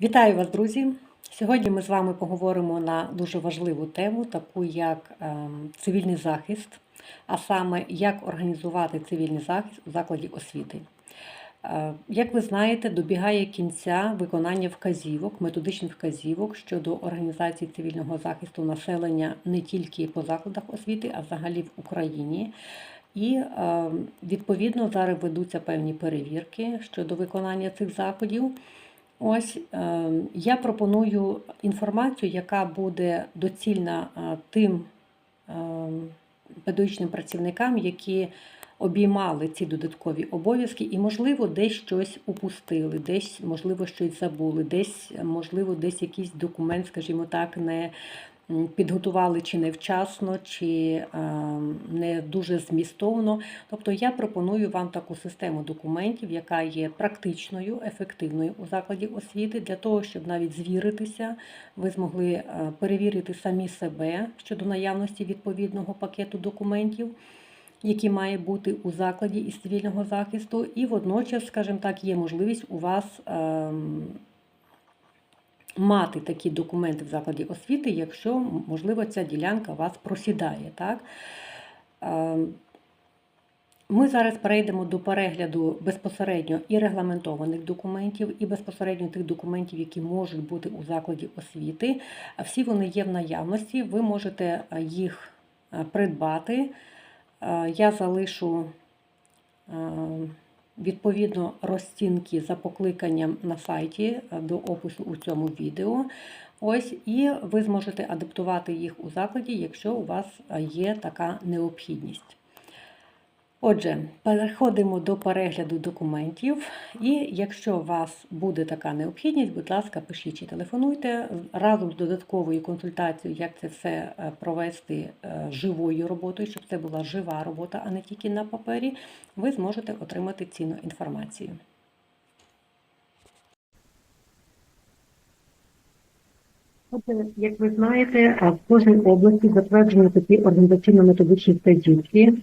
Вітаю вас, друзі! Сьогодні ми з вами поговоримо на дуже важливу тему, таку як ем, цивільний захист, а саме як організувати цивільний захист у закладі освіти. Е, Як ви знаєте, добігає кінця виконання вказівок, методичних вказівок щодо організації цивільного захисту населення не тільки по закладах освіти, а взагалі в Україні. І е, відповідно зараз ведуться певні перевірки щодо виконання цих заходів. Ось е, я пропоную інформацію, яка буде доцільна е, тим е, педагогічним працівникам, які обіймали ці додаткові обов'язки, і, можливо, десь щось упустили, десь, можливо, щось забули, десь, можливо, десь якийсь документ, скажімо так, не підготували чи невчасно, чи е, не дуже змістовно. Тобто я пропоную вам таку систему документів, яка є практичною, ефективною у закладі освіти, для того, щоб навіть звіритися, ви змогли е, перевірити самі себе щодо наявності відповідного пакету документів. Який має бути у закладі із цивільного захисту, і водночас, скажімо так, є можливість у вас ем, мати такі документи в закладі освіти, якщо, можливо, ця ділянка вас просідає. Так? Ем, Ми зараз перейдемо до перегляду безпосередньо і регламентованих документів, і безпосередньо тих документів, які можуть бути у закладі освіти. Всі вони є в наявності, ви можете е, їх е, придбати. Е, Я залишу е, відповідно розцінки за покликанням на сайті е, до опису у цьому відео. Ось, і ви зможете адаптувати їх у закладі, якщо у вас е, є така необхідність. Отже, переходимо до перегляду документів. І якщо у вас буде така необхідність, будь ласка, пишіть чи телефонуйте разом з додатковою консультацією, як це все е, провести е, живою роботою, щоб це була жива робота, а не тільки на папері. Ви зможете отримати цінну інформацію. Як ви знаєте, в кожній області затверджені такі організаційно-методичні вказівки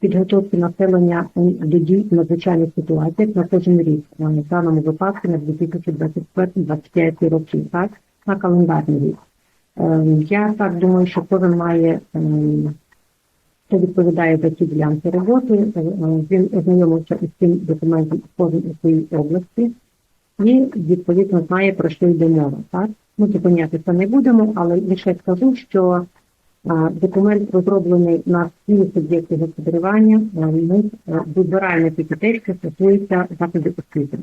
підготовки населення до дій в надзвичайних ситуаціях на кожен рік, в даному випадку на 2024-2025 роки, так, на календарний рік. Ем, Я так думаю, що кожен має, ем, хто відповідає за ці ділянки роботи, е, е, він ознайомився із цим документом кожен у своїй області і відповідно знає, про що йде мова. Так? Ми зупинятися не будемо, але лише скажу, що Документ розроблений на всі суб'єкти господарювання. Ми е, тільки що стосується закладів освіти.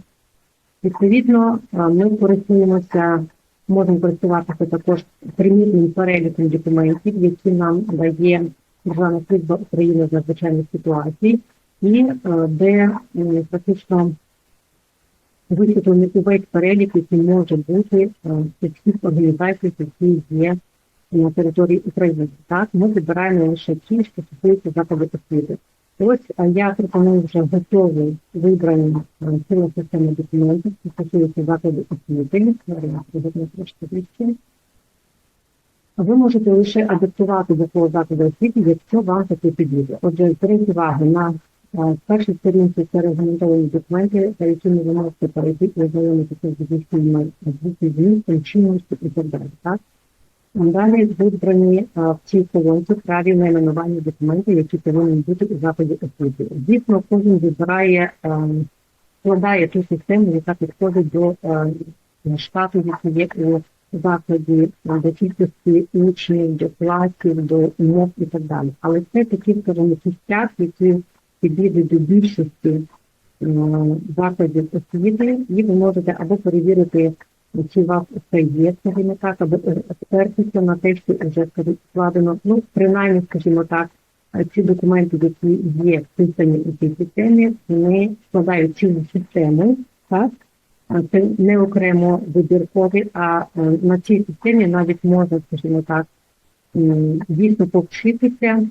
Відповідно, ми користуємося, можемо користуватися також примірним переліком документів, які нам дає Державна служба України з надзвичайних ситуацій, і е, де практично висвітлений увесь перелік, який може бути е, всіх організацій, які є на території України. Так, ми вибираємо лише ті, що стосуються закладу освіти. Ось я пропоную вже готові вибрані е, цілу систему документів, що стосуються закладу освіти. Ви можете лише адаптувати до свого закладу освіти, якщо вам таке підійде. Отже, зверніть увагу на е, першій сторінці це регламентовані документи, за якими ви можете перейти і ознайомитися з їхніми змістом, чинністю і так далі. Так? Далі вибрані а, в цій колонці праві найменування документів, які повинні бути у закладі освіти. Звісно, кожен вибирає, складає ту систему, яка підходить до а, штату, який є у закладі, а, до кількості учнів, до класів, до умов і так далі. Але це такі, скажімо, кістяк, які підійдуть до більшості а, закладів освіти, і ви можете або перевірити чи вас це є, скажімо так, або експертися на те, що вже складено. Ну, принаймні, скажімо так, ці документи, які є вписані у цій системі, вони складають цілу систему, так? Це не окремо вибіркові, а е, на цій системі навіть можна, скажімо так, дійсно повчитися,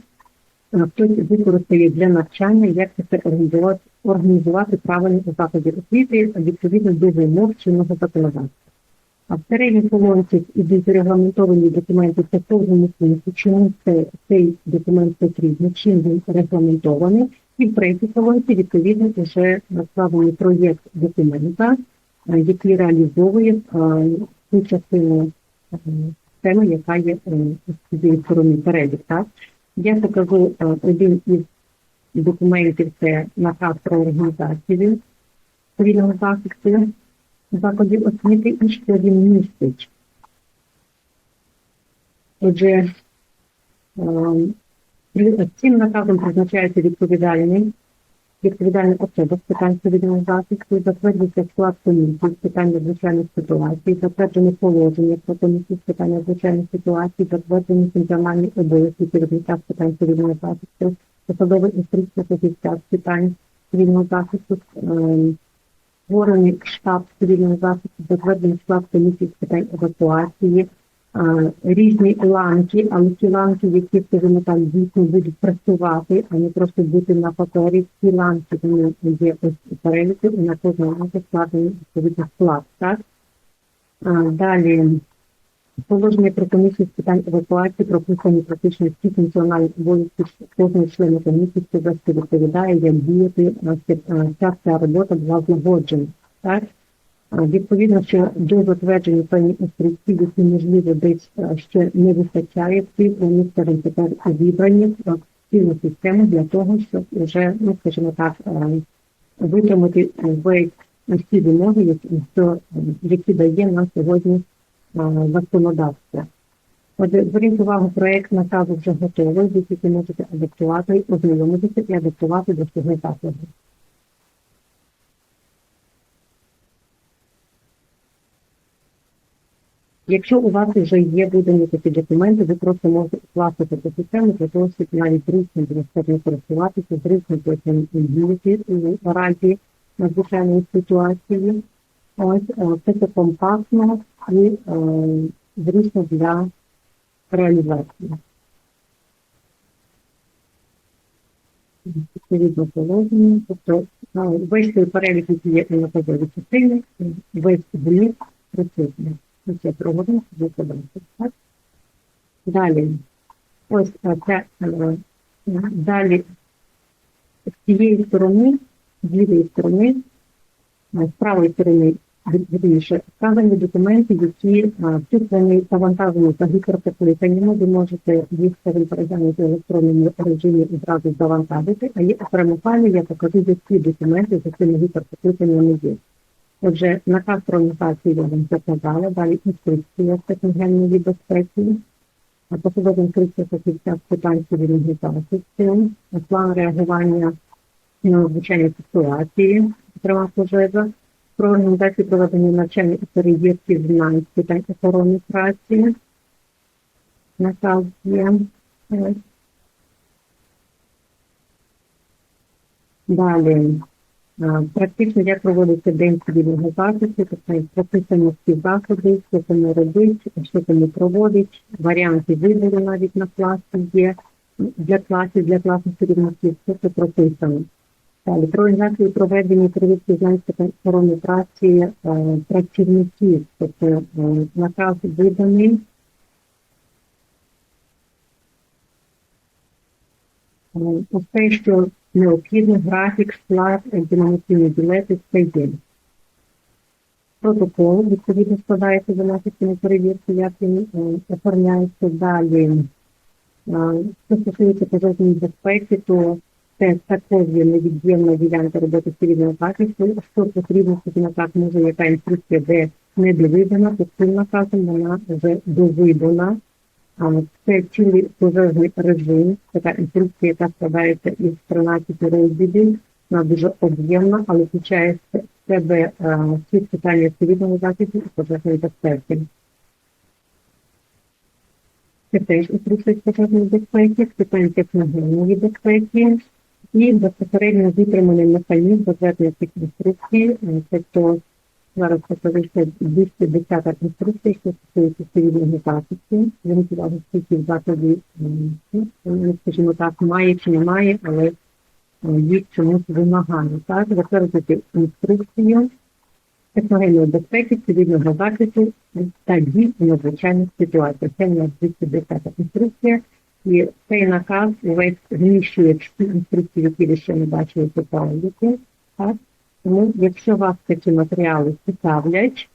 хтось використає для навчання, як це організувати, організувати правильно у освіти відповідно до вимог чинного законодавства. А в середній колонці ідуть регламентовані документи по кожному пункту, чому це, цей документ потрібен, чим він регламентований. І в відповідно вже складений проєкт документа, е, який реалізовує е, ту частину е, теми, яка є з цієї сторони перелік. Так? Я покажу один із документів, це наказ про організацію цивільного захисту закладів освіти і він містить. Отже, ем, цим наказом призначається відповідальний, відповідальна особа з питань цивільного захисту, затверджується склад комісії з питань надзвичайних ситуацій, затверджені положення про комісію з питань надзвичайних ситуацій, затверджені функціональні обов'язки керівника з питань цивільного захисту, посадові інструкції фахівця з питань цивільного захисту, ем, створений штаб цивільного захисту, затверджений склад комісії з питань евакуації, різні ланки, але ті ланки, які скажімо так, дійсно будуть працювати, а не просто бути на папері, ці ланки вони є ось переліку, і на кожному ланку складений відповідний склад. Так? Далі положення про комісію з питань евакуації прописані практично всі функціональні обов'язки кожного члена комісії, за відповідає, як діяти, це- ця робота була злагоджена. Так? Відповідно, що до затвердження певні інструкції, які можливо десь ще не вистачає, всі вони скажімо, тепер зібрані в цілу систему для того, щоб вже, ну скажімо так, витримати весь всі вимоги, які дає нам сьогодні а, законодавство. Отже, зверніть увагу, проект наказу вже готовий, ви тільки можете адаптувати, ознайомитися і адаптувати до свого закладу. Якщо у вас вже є видані такі документи, ви просто можете укласти таку систему для того, щоб навіть зручно було користуватися, зручно потім діяти у разі надзвичайної ситуації. Ось е, це компактно і е, зручно для реалізації. Відповідно положення, тобто е, весь той перелік, який є на наказовій частини, весь зміст присутній. Це проводимо викладати. Так? Далі. Ось це далі з цієї сторони, з лівої сторони, з правої сторони, вірніше, вказані документи, які вчислені завантажені та гіперпокликаннями, ви можете їх переглянути в електронному режимі і зразу завантажити, а є окремо файли, я покажу, які документи за цими гіперпокликаннями є. Отже, наказ про організацію я вам показала, далі інструкція з техногенної безпеки, посадова інструкція фахівця з питань цивільного захисту, план реагування на надзвичайні ситуації, зокрема пожежа, про організацію проведення навчання і перевірки знань з питань охорони праці. Наказ. Далі. Практично як проводиться день цивільного захисту, тобто прописані всі заходи, що кому робить, що кому проводить, варіанти вибору навіть на класі є для класів, для класних керівників, все це прописано. Про організацію проведення перевірки знань охорони праці е, працівників, тобто е, наказ виданий. Е, Усе, що необхідно, графік, склад, екзаменаційні білети, все є. Протокол, відповідно, складається за наслідками перевірки, як він е, оформляється далі. Е, Що стосується пожежної безпеки, то це також є невід'ємна ділянка роботи цивільного захисту. Що потрібно, скажімо так, може яка інструкція, де не довидана, то цим наказом вона вже довидана. А, Це цілий пожежний режим, така інструкція, яка складається із 13 розділів. Вона дуже об'ємна, але включає в себе е, всі питання цивільного захисту і пожежної безпеки. Це теж інструкція пожежної безпеки, з питань техногенної безпеки і безпосередньо витриманий механізм затвердження цих інструкцій. Е, Тобто зараз покажеться 210 інструкція, що стосується цивільного захисту. Зверніть увагу, скільки в закладі, м, ну, скажімо так, має чи не має, але е, їх чомусь вимагає. Так, затвердити інструкцію техногенної безпеки, цивільного захисту та дій у надзвичайних ситуаціях. Це у нас 210 інструкція. І цей наказ увесь зміщує всі інструкції, які ви ще не бачили пабліку. Так? Тому, якщо вас такі матеріали цікавлять,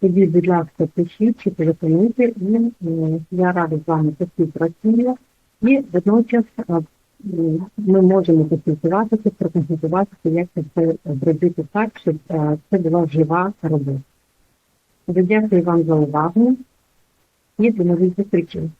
тоді, будь ласка, пишіть чи телефонуйте, і е, я рада з вами поспівпрацюю. І водночас е, ми можемо поспілкуватися, проконсультуватися, як це зробити так, щоб е, це була жива робота. Дякую вам за увагу і до нових зустрічей.